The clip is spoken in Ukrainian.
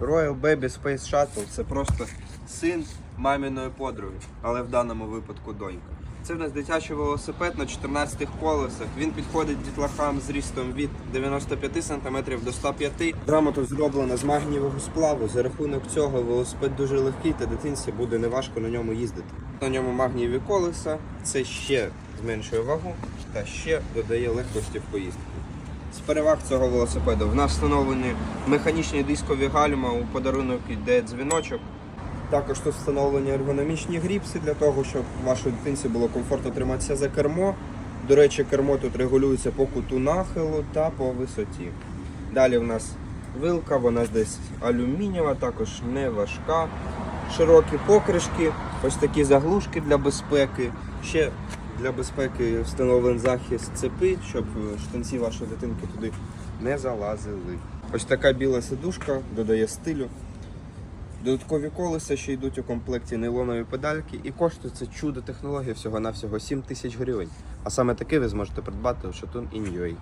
Royal Baby Space Shuttle це просто син маміної подруги, але в даному випадку донька. Це в нас дитячий велосипед на 14 колесах. Він підходить дітлахам з рістом від 95 см до 105 см. Грамота зроблена з магнієвого сплаву. За рахунок цього велосипед дуже легкий та дитинці буде неважко на ньому їздити. На ньому магнієві колеса, це ще зменшує вагу та ще додає легкості в поїздку. З переваг цього велосипеду в нас встановлені механічні дискові гальма, у подарунок йде дзвіночок. Також тут встановлені ергономічні гріпси для того, щоб вашій дитинці було комфортно триматися за кермо. До речі, кермо тут регулюється по куту нахилу та по висоті. Далі в нас вилка, вона десь алюмінієва, також не важка. Широкі покришки, ось такі заглушки для безпеки. Ще для безпеки встановлений захист цепи, щоб е, штанці вашої дитинки туди не залазили. Ось така біла сидушка додає стилю. Додаткові колеса ще йдуть у комплекті нейлонові педальки і коштує це чудо технології всього-навсього 7 тисяч гривень. А саме таке ви зможете придбати у Шатун UA.